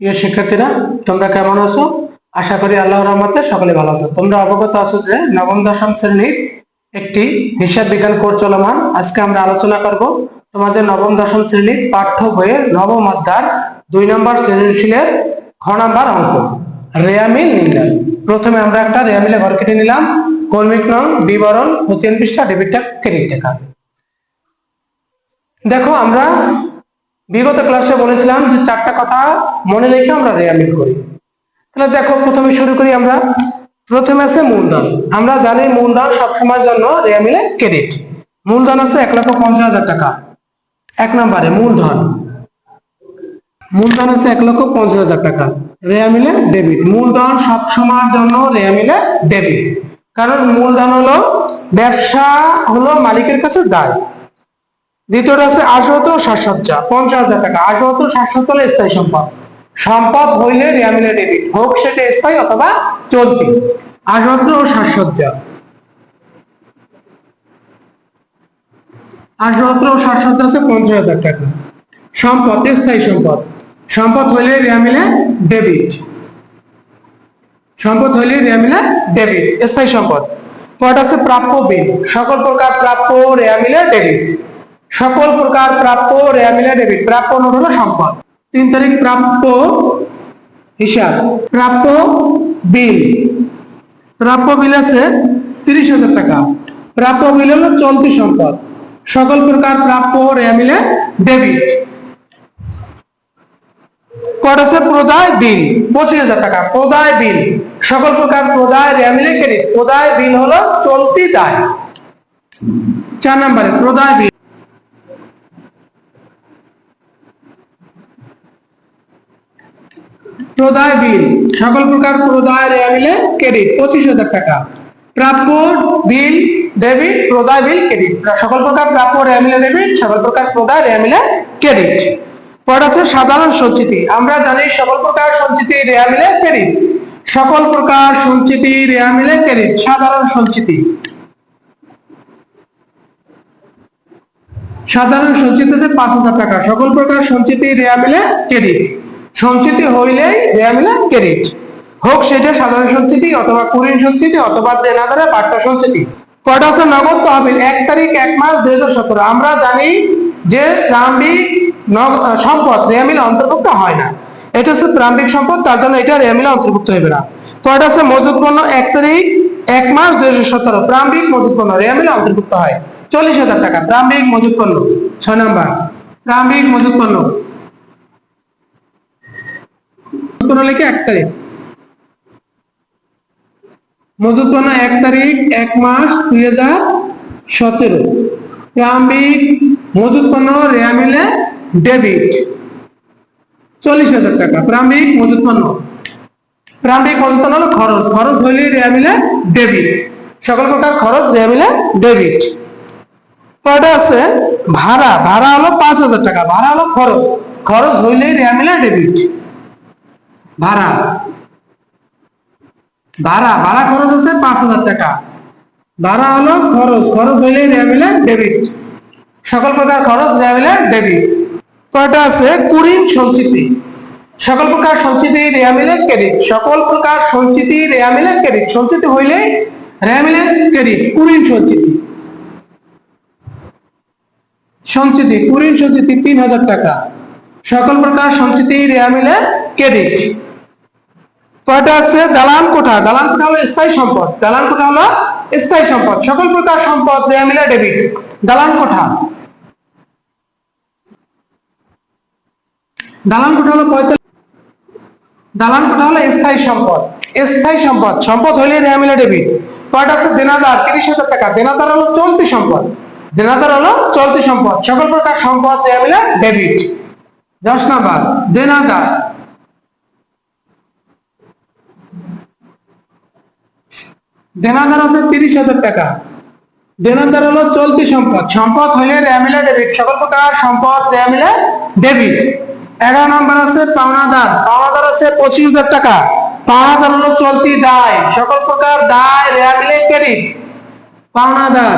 প্রিয় শিক্ষার্থীরা, তোমরা কেমন আছো? আশা করি আল্লাহর রহমতে সকলে ভালো আছো। তোমরা অবগত আছো যে নবম, দশম শ্রেণির একটি হিসাব বিজ্ঞান কোর্স চলমান। আজকে আমরা আলোচনা করব তোমাদের নবম, দশম শ্রেণির পাঠ্য বইয়ের নবম অধ্যায় দুই নম্বর সৃজনশীলের খ নাম্বার অঙ্ক, রেয়ামিল নির্ণয়। প্রথমে আমরা একটা রেয়ামিলে ঘর কেটে নিলাম। কর্মিক নং, বিবরণ প্রতিদিন পৃষ্ঠা, ডেবিট ক্রেডিট টাকা দেখো, আমরা বিগত ক্লাসে বলেছিলাম যে চারটা কথা মনে রেখে আমরা রেয়ামিল করি। তাহলে দেখো, প্রথমে শুরু করি আমরা। প্রথমে আছে মূলধন। আমরা জানি মূলধন সবসময়ের জন্য রেয়ামিলে ক্রেডিট মূলধন আছে এক লক্ষ পঞ্চাশ হাজার টাকা। এক নম্বরে মূলধন। মূলধন আছে এক লক্ষ পঞ্চাশ হাজার টাকা। রেয়ামিলে ডেবিট মূলধন সবসময়ের জন্য রেয়ামিলে ডেবিট কারণ মূলধন হলো, ব্যবসা হলো মালিকের কাছে দায়। দ্বিতীয়টা আসবাবপত্র ও সাজসজ্জা। পঞ্চাশ হাজার টাকা। সাজসজ্জা স্থায়ী সম্পদ। সম্পদ হইলে রিয়ামিলে ডেবিট হোক সেটা স্থায়ী অথবা চলতি। ও সাজসজ্জা। ও সাজসজ্জা পঞ্চাশ হাজার টাকা। সম্পদ, স্থায়ী সম্পদ। সম্পদ হইলে রিয়ামিলে ডেবিট। সম্পদ হইলে রিয়ামিলে ডেবিট। স্থায়ী সম্পদ। আছে প্রাপ্য বিল। সকল প্রকার প্রাপ্য রেয়ামিলে ডেবিট। সকল প্রকার প্রাপ্য রেয়ামিলে ডেবিট, প্রাপ্য নোট সম্পদ। তিন তারিখ প্রাপ্য হিসাব, প্রাপ্য বিল। প্রাপ্য বিল আছে তিরিশ হাজার টাকা। প্রাপ্য বিল হলো চলতি সম্পদ। সকল প্রকার প্রাপ্য রেয়ামিলে ডেবিট। কট প্রদায় বিল, পঁচিশ হাজার টাকা। প্রদায় বিল, সকল প্রকার প্রদায় রেয়ামিলে ক্রেডিট। প্রদায় বিল হলো চলতি দায়। চার নম্বরে, প্রদায় বিল। প্রদায় বিল। সকল প্রকার প্রদায় রেয়ামিলে ক্রেডিট, পঁচিশ হাজার টাকা। প্রাপ্য বিল, ডেবিট, প্রদায় বিল, ক্রেডিট। সকল প্রকার প্রাপ্য রেয়ামিলে ডেবিট, সকল প্রকার প্রদায় রেয়ামিলে ক্রেডিট। পর আছে সাধারণ সঞ্চিতি। আমরা জানি সকল প্রকার সঞ্চিতি রেয়ামিলে ক্রেডিট। সকল প্রকার সঞ্চিতি রেয়ামিলে ক্রেডিট। সাধারণ সঞ্চিতি। সাধারণ সঞ্চিত পাঁচ হাজার টাকা। সকল প্রকার সঞ্চিতি রেয়া মিলে ক্রেডিট। সঞ্চিতি হইলেই রেয়া মিলে ক্রেডিট হোক সেটা সাধারণ সঞ্চিতি অথবা কুড়িন সঞ্চিতি অথবা দেনাদারে বার্তা সঞ্চিতি। আছে? নগদ তহবিল। এক তারিখ এক মাস দুই হাজার সতেরো। আমরা জানি যে আহ, সম্পদ রেয়ামিলে অন্তর্ভুক্ত হয় না। এটা হচ্ছে প্রারম্ভিক সম্পদ তার জন্য এটা রেয়ামিলে অন্তর্ভুক্ত হবে না। কয়টা মজুত পণ্য। এক তারিখ এক মাস দুই হাজার সতেরো। প্রারম্ভিক মজুত পণ্য রেয়ামিলে অন্তর্ভুক্ত হয়। চল্লিশ হাজার টাকা। প্রারম্ভিক মজুত পণ্য। ছয় নাম্বার। প্রারম্ভিক মজুত পণ্য। মজুত পণ্য লিখে এক তারিখ। মজুত পণ্য এক তারিখ, এক মাস দুই হাজার সতেরো। প্রারম্ভিক মজুত পণ্য রেয়া ডেবিট। চল্লিশ হাজার টাকা। প্রারম্ভিক মজুত পণ্য প্রারম্ভিক মজুত পণ্য হলো খরচ। খরচ হইলে রেয়া মিলে ডেবিট। সকল প্রকার খরচ রেয়া মিলে ডেবিট। কয়টা আছে? ভাড়া। ভাড়া হলো পাঁচ হাজার টাকা। ভাড়া হলো খরচ। খরচ হইলেই রেয়া মিলে ডেবিট। ভাড়া। ভাড়া ভাড়া খরচ আছে পাঁচ হাজার টাকা। ভাড়া হলো খরচ খরচ মিলে ডেবিট সকল প্রকার খরচ ডেবিট কয়টা আছে? সঞ্চিতি। সকল প্রকার সঞ্চিতি রেয়া মিলে ক্রেডিট সকল প্রকার সঞ্চিতি ক্রেডিট সঞ্চিতি হইলে ক্রেডিট সঞ্চিতি। সঞ্চিতি কুড়িন সঞ্চিতি তিন হাজার টাকা। সকল প্রকার সঞ্চিতি রেয়া মিলে ক্রেডিট কয়টা আছে? দালান কোঠা। দালান কোঠা হলো স্থায়ী সম্পদ। দালান কোঠা হলো স্থায়ী সম্পদ। সকল প্রকার সম্পদ রেয়া মিলে ডেবিট। দালান কোঠা। দালান কোঠা হলো পঁয়তাল্লিশ দালান কোঠা হলো স্থায়ী সম্পদ। স্থায়ী সম্পদ। সম্পদ হইলে মিলে ডেবিট। কয়টা আছে? দেনাদার, তিরিশ হাজার টাকা। দেনাদার হলো চলতি সম্পদ। দেনাদার হলো চলতি সম্পদ। সকল প্রকার সম্পদ রেয়া মিলে ডেবিট। দশ নাম্বার, দেনাদার। দেনাদার আছে তিরিশ হাজার টাকা। দেনাদার হলো চলতি সম্পদ। সম্পদ হইলে রেমিলে ডেবিট সকল প্রকার সম্পদ রেমিলে ডেবিট এগারো নম্বর আছে পাওনাদার। পাওনাদার আছে পঁচিশ হাজার টাকা। পাওনাদার হলো চলতি দায়। সকল প্রকার দায় রেমিলে ক্রেডিট পাওনাদার।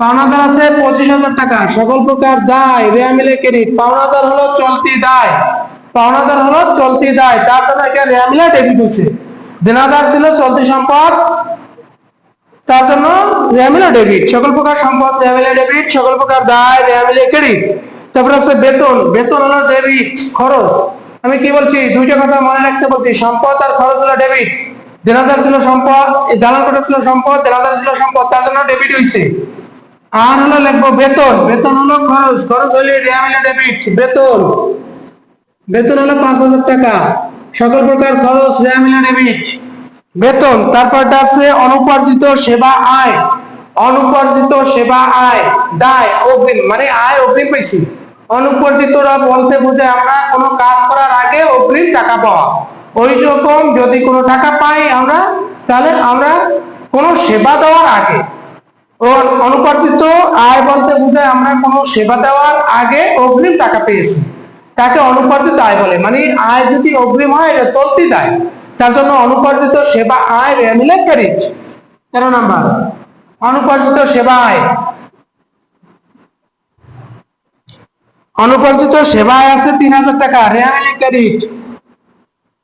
পাওনাদার আছে পঁচিশ হাজার টাকা। সকল প্রকার দায় রেয়া মিলে ক্রেডিট পাওনাদার হলো চলতি দায়। পাওনাদার হলো চলতি দায়। তার জন্য এটা রেয়া ডেবিট হচ্ছে। দেনাদার ছিল, চলতি সম্পদ, তার জন্য রেয়া মিলে ডেবিট সকল প্রকার সম্পদ রেয়া মিলে ডেবিট সকল প্রকার দায় রেয়া মিলে ক্রেডিট। তারপরে হচ্ছে বেতন বেতন হলো ডেবিট খরচ। আমি কি বলছি? দুইটা কথা মনে রাখতে বলছি, সম্পদ আর খরচ হলো ডেবিট দেনাদার ছিল সম্পদ দালাল কোটা ছিল সম্পদ, দেনাদার ছিল সম্পদ, তার জন্য ডেবিট হয়েছে আর হলো লিখব বেতন বেতন হলো খরচ খরচ হলে রেয়া মিলে ডেবিট বেতন। বেতন হলো পাঁচ হাজার টাকা। সকল প্রকার খরচ ডেবিট বেতন তারপরটা আছে অনুপার্জিত সেবা আয়। অনুপার্জিত সেবা আয়, দায়, অগ্রিম মানে আয়, অগ্রিম পাইছি। অনুপার্জিতরা বলতে বুঝে আমরা কোনো কাজ করার আগে অগ্রিম টাকা পাওয়া। ওই রকম যদি কোনো টাকা পাই আমরা, তাহলে আমরা কোনো সেবা দেওয়ার আগে। অনুপার্জিত আয় বলতে বুঝে আমরা কোনো সেবা দেওয়ার আগে অগ্রিম টাকা পেয়েছি। তাকে অনুপার্জিত আয় বলে। মানে আয় যদি অগ্রিম হয়, এটা চলতি দায়। তার জন্য অনুপার্জিত সেবা আয় রেমিলে মিলে ক্রেডিট তেরো নাম্বার, অনুপার্জিত সেবা আয়। অনুপার্জিত সেবা আয় আছে তিন হাজার টাকা রেয়া মিলে ক্রেডিট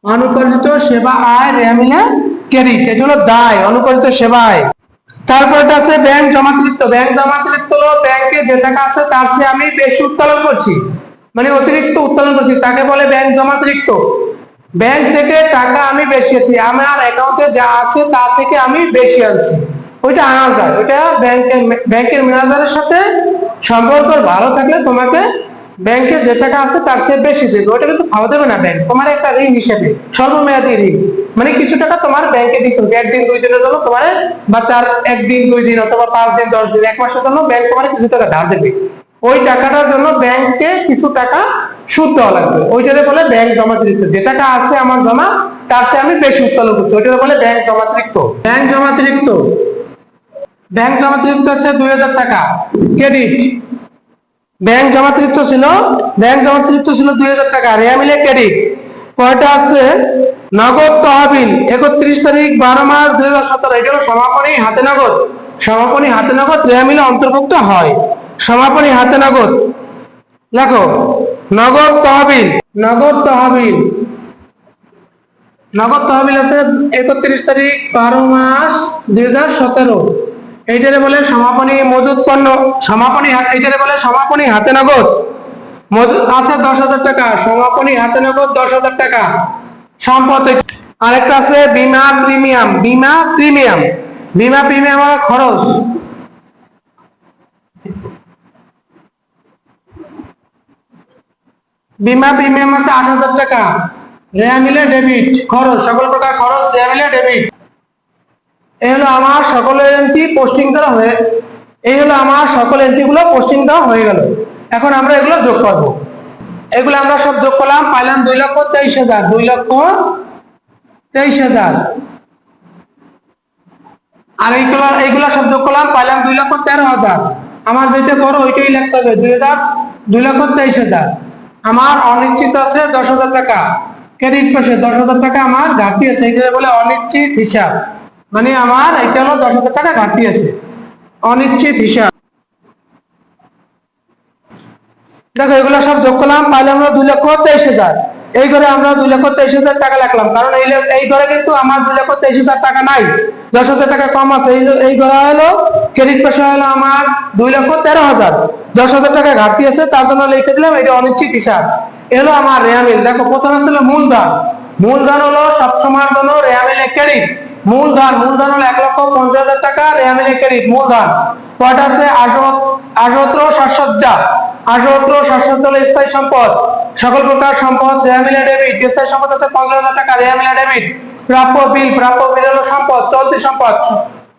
অনুপার্জিত সেবা আয় রেয়া মিলে ক্রেডিট এটা হলো দায়, অনুপার্জিত সেবা আয়। তারপরটা আছে ব্যাংক জমাতিরিক্ত ব্যাংক জমাতিরিক্ত হলো ব্যাংকে যে টাকা আছে, তার চেয়ে আমি বেশি উত্তোলন করছি। মানে অতিরিক্ত উত্তোলন করছি। তাকে বলে ব্যাংক জমাতিরিক্ত ব্যাংক থেকে টাকা আমি বেশি আছি আমার অ্যাকাউন্টে যা আছে তা থেকে আমি বেশি আনছি। ওইটা আনা যায় ওইটা ব্যাংকের ব্যাংকের ম্যানেজারের সাথে সম্পর্ক ভালো থাকলে তোমাকে ব্যাংকে যে টাকা আছে তার চেয়ে বেশি দেবে। ওটা কিন্তু খাওয়া দেবে না ব্যাংক তোমার একটা ঋণ হিসেবে স্বল্পমেয়াদী ঋণ। মানে কিছু টাকা তোমার ব্যাংকে দিতে হবে। একদিন, দুই দিনের জন্য তোমার, বা চার, একদিন, দুই দিন, অথবা পাঁচ দিন, দশ দিন, এক মাসের জন্য ব্যাংক তোমার কিছু টাকা ধার দেবে। ওই টাকাটার জন্য ব্যাংকে কিছু টাকা সুদ দেওয়া লাগবে। ওইটারে বলে ব্যাংক জমাতিরিক্ত যে টাকা আছে আমার জমা, তার চেয়ে আমি বেশি উত্তোলন করছি। ওইটারে বলে ব্যাংক জমাতিরিক্ত ব্যাংক জমাতিরিক্ত ব্যাংক জমাতিরিক্ত হচ্ছে দুই হাজার টাকা। ক্রেডিট ব্যাংক জমাতিরিক্ত ছিল ব্যাংক জমাতিরিক্ত ছিল দুই হাজার টাকা। রেয়া মিলে ক্রেডিট কয়টা আছে? নগদ তহবিল। একত্রিশ তারিখ, বারো মাস দুই হাজার সতেরো। এটা হলো সমাপনী হাতে নগদ। সমাপনী হাতে নগদ রেয়া মিলে অন্তর্ভুক্ত হয়। সমাপনী হাতে নগদ। লেখো নগদ তহবিল নগদ তহবিল। নগদ তহবিল আছে একত্রিশ তারিখ বারো মাস দুই হাজার সতেরো। এইটারে বলে সমাপনী মজুদ পণ্য। সমাপনী এইটারে বলে সমাপনী হাতে নগদ। আছে দশ হাজার টাকা, সমাপনী হাতে নগদ দশ হাজার টাকা। সম্পদ আরেকটা আছে বিমা প্রিমিয়াম। বিমা প্রিমিয়াম। বিমা প্রিমিয়াম খরচ। বিমা প্রিমিয়াম আছে আট হাজার টাকা। রেয়া মিলে ডেবিট খরচ, সকল প্রকার খরচ রেয়া মিলে ডেবিট এই হলো আমার সকল এন্ট্রি পোস্টিং দেওয়া হয়ে এই হলো আমার সকল এন্ট্রি গুলো পোস্টিং দেওয়া হয়ে গেল। এখন আমরা এগুলো যোগ করব। এগুলো আমরা সব যোগ করলাম, পাইলাম দুই লক্ষ তেইশ হাজার। দুই লক্ষ তেইশ হাজার। আর এইগুলো এইগুলো সব যোগ করলাম, পাইলাম দুই লক্ষ তেরো হাজার। আমার যেটা বড় ওইটাই লিখতে হবে। দুই হাজার দুই লক্ষ তেইশ হাজার। আমার অনিশ্চিত আছে দশ হাজার টাকা। ক্রেডিট পাশে দশ হাজার টাকা আমার ঘাটতি আছে, এইটা বলে অনিশ্চিত হিসাব। মানে আমার এটা হলো দশ হাজার টাকা ঘাটতি আছে। অনিশ্চিত হিসাব। দেখো, এগুলো সব যোগ করলাম পাইলাম আমরা দুই লক্ষ তেইশ হাজার। এই ঘরে আমরা দুই লক্ষ তেইশ হাজার টাকা লাগলাম কারণ এই এই ঘরে কিন্তু আমার দুই লক্ষ তেইশ হাজার টাকা নাই। দশ হাজার টাকা কম আছে, এই ঘরে হলো, ক্রেডিট পয়সা হলো আমার দুই লক্ষ তেরো হাজার। দশ হাজার টাকা ঘাটতি আছে, তার জন্য লিখে দিলাম, এটা অনিশ্চিত হিসাব। এলো আমার রেয়ামিল দেখো, প্রথমে ছিল মূলধন মূলধন হলো সবসময়ের জন্য রেয়ামিলে ক্রেডিট মূলধন মূলধন হলো এক লক্ষ পঞ্চাশ হাজার টাকা রেয়ামিলে ক্রেডিট মূলধন কয়টা আছে আঠারো সাজসজ্জা আঠারো সাজসজ্জা হলো স্থায়ী সম্পদ। সকল প্রকার সম্পদ ডেবিট স্থায়ী সম্পদ হচ্ছে পঞ্চাশ হাজার টাকা ডেবিট প্রাপ্য বিল প্রাপ্য বিল হলো সম্পদ, চলতি সম্পদ।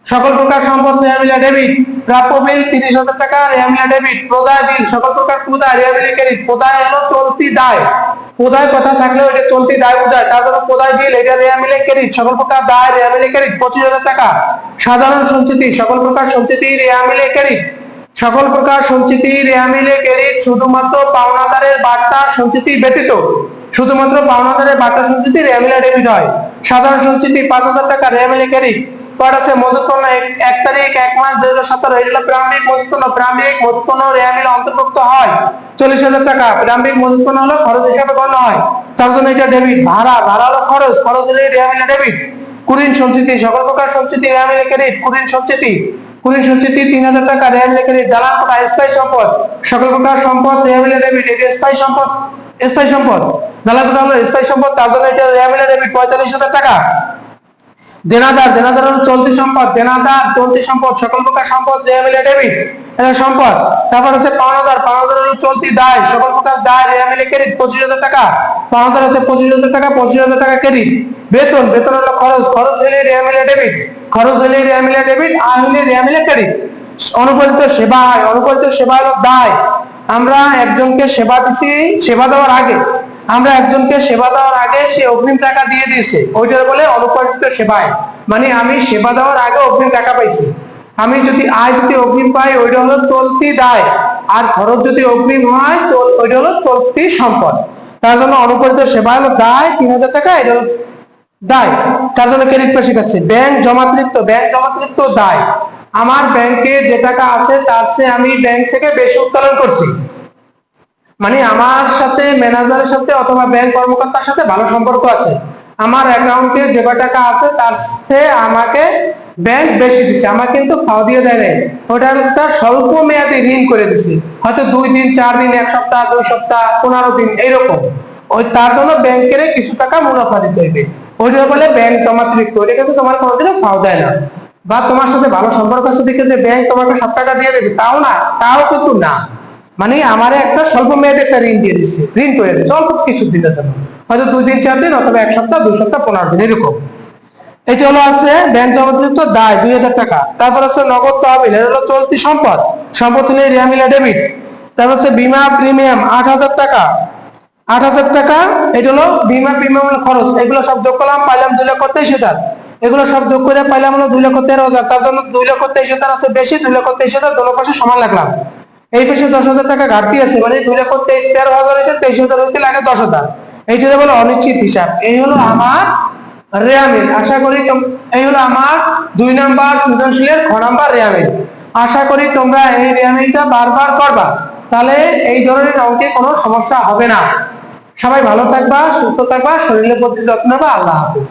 সকল প্রকার সম্পদ রেয়ামিলে ডেবিট প্রাপ্য বিল তিরিশ হাজার টাকা রেয়ামিলে ডেবিট প্রদায় বিল সকল প্রকার প্রদায় রেয়ামিলে ক্রেডিট প্রদায় হলো চলতি দায়। প্রদায় কথা থাকলেও এটা চলতি দায় বোঝায়। তার জন্য প্রদায় বিল এটা রেয়া মিলে ক্রেডিট সকল প্রকার দায় রেয়া মিলে ক্রেডিট পঁচিশ হাজার টাকা। সাধারণ সঞ্চিতি, সকল প্রকার সঞ্চিতি রেয়া মিলে ক্রেডিট সকল প্রকার সঞ্চিতি রেয়া মিলে ক্রেডিট শুধুমাত্র পাওনাদারের বার্তা সঞ্চিতি ব্যতীত। শুধুমাত্র পাওনাদারের বার্তা সঞ্চিতি রেয়া মিলে ডেবিট হয়। সাধারণ সঞ্চিতি পাঁচ হাজার টাকা রেয়া মিলে ক্রেডিট কয়টা আছে, মজুত পণ্য এক- তারিখ, এক মাস, দুই হাজার সতেরো, এটা প্রারম্ভিক মজুত পণ্য। প্রারম্ভিক মজুত পণ্য রেয়া অন্তর্ভুক্ত হয়। চল্লিশ হাজার টাকা। প্রারম্ভিক পণ্য হলো খরচ হিসাবে গণ্য হয়। তার জন্য এটা ডেবিট ভাড়া ভাড়া হলো খরচ। খরচ হলে রেয়ামিলে ডেবিট কুড়িন সঞ্চিতি, সকল প্রকার সঞ্চিতি রেয়ামিলে ক্রেডিট কুড়িন সঞ্চিতি। কুড়িন সঞ্চিতি তিন হাজার টাকা রেয়া মিলে ক্রেডিট দালান কোটা, স্থায়ী সম্পদ। সকল প্রকার সম্পদ রেয়ামিলে ডেবিট এটি স্থায়ী সম্পদ। স্থায়ী সম্পদ। দালান কোটা হলো স্থায়ী সম্পদ। তার জন্য এটা রেয়ামিলে ডেবিট পঁয়তাল্লিশ হাজার টাকা। দেনাদার দেনাদার হলো চলতি সম্পদ, দেনাদার, চলতি সম্পদ, সকল প্রকার সম্পদ ডেবিট সম্পদ। তারপর হচ্ছে পাওনাদার পাওনাদার হলো চলতি দায়, সকল প্রকার দায় রেয়া মিলে ক্রেডিট, পঁচিশ হাজার টাকা। পাওনাদার হচ্ছে পঁচিশ হাজার টাকা, পঁচিশ হাজার টাকা ক্রেডিট। বেতন বেতন হলো খরচ খরচ হলে রেয়া মিলে ডেবিট, খরচ হলে রেয়া মিলে ডেবিট আয় হলে রেয়া মিলে ক্রেডিট। অনুপালিত সেবা হয় অনুপালিত সেবা হলো দায়। আমরা একজনকে সেবা দিছি, সেবা দেওয়ার আগে আমরা একজনকে সেবা দেওয়ার আগে সে অগ্রিম টাকা দিয়ে দিয়েছে। ওইটা বলে অনুপালিত সেবায়। মানে আমি সেবা দেওয়ার আগে অগ্রিম টাকা পাইছি। আমি যদি আয় যদি অগ্রিম পাই, ওইটা হলো চলতি দায়। আর খরচ যদি অগ্রিম হয় ওইটা হলো চলতি সম্পদ। তার জন্য অনুপালিত সেবা হলো দায়, তিন হাজার টাকা, এটা হলো দায়। তার জন্য ক্রেডিট পেশি কাছে ব্যাংক জমাতৃপ্ত ব্যাংক জমাতৃপ্ত দায়। আমার ব্যাংকে যে টাকা আছে, তার চেয়ে আমি ব্যাংক থেকে বেশি উত্তোলন করছি। মানে আমার সাথে ম্যানেজারের সাথে অথবা ব্যাংক কর্মকর্তার সাথে ভালো সম্পর্ক আছে। আমার অ্যাকাউন্টে যে টাকা আছে, তার চেয়ে আমাকে ব্যাংক বেশি দিচ্ছে আমার কিন্তু ফাও দিয়ে দেয় নাই। ওটা একটা স্বল্প মেয়াদি ঋণ করে দিছে। হয়তো দুই দিন, চার দিন, এক সপ্তাহ, দুই সপ্তাহ, পনেরো দিন, এইরকম। ওই তার জন্য ব্যাংকের কিছু টাকা মুনাফা দিতে হইবে। ওইটা বলে ব্যাংক জমা জমাতৃপ্ত ওইটা কিন্তু তোমার কোনোদিনও ফাও দেয় না। বা তোমার সাথে ভালো সম্পর্ক আছে দেখে যে ব্যাংক তোমাকে সব টাকা দিয়ে দেবে, তাও না, তাও কিন্তু না। মানে আমারে একটা স্বল্প মেয়াদে একটা ঋণ দিয়ে দিচ্ছে ঋণ করে দিচ্ছে অল্প কিছু দিনের জন্য হয়তো দুই দিন, চার দিন অথবা এক সপ্তাহ, দুই সপ্তাহ, পনেরো দিন, এরকম। এটা হলো আছে ব্যাংক জমাকৃত দায়, দুই হাজার টাকা। তারপর হচ্ছে নগদ তহবিল, এটা হলো চলতি সম্পদ। সম্পদ হলে রিয়ামিলা ডেবিট তারপর হচ্ছে বিমা প্রিমিয়াম আট হাজার টাকা। আট হাজার টাকা, এটা হলো বিমা প্রিমিয়াম খরচ। এগুলো সব যোগ করলাম, পাইলাম দুই লক্ষ তেইশ হাজার। এগুলো সব যোগ করে পাইলাম হলো দুই লক্ষ তেরো হাজার। তার জন্য দুই লক্ষ তেইশ হাজার আছে বেশি, দুই লক্ষ তেইশ হাজার, দোনো সমান লাগলাম। এই পাশে দশ হাজার টাকা ঘাটতি আছে মানে দুই লক্ষ তেরো হাজার আছে তেইশ হাজার হইতে লাগে দশ হাজার। এইটা বলে অনিশ্চিত হিসাব। এই হলো আমার রেয়ামিল। আশা করি এই হলো আমার দুই নাম্বার সৃজনশীলের খ নাম্বার রেয়ামিল। আশা করি তোমরা এই রেয়ামিলটা বারবার করবা। তাহলে এই ধরনের অঙ্কে কোনো সমস্যা হবে না। সবাই ভালো থাকবা, সুস্থ থাকবা, শরীরের প্রতি যত্ন নেবা, আল্লাহ হাফিজ।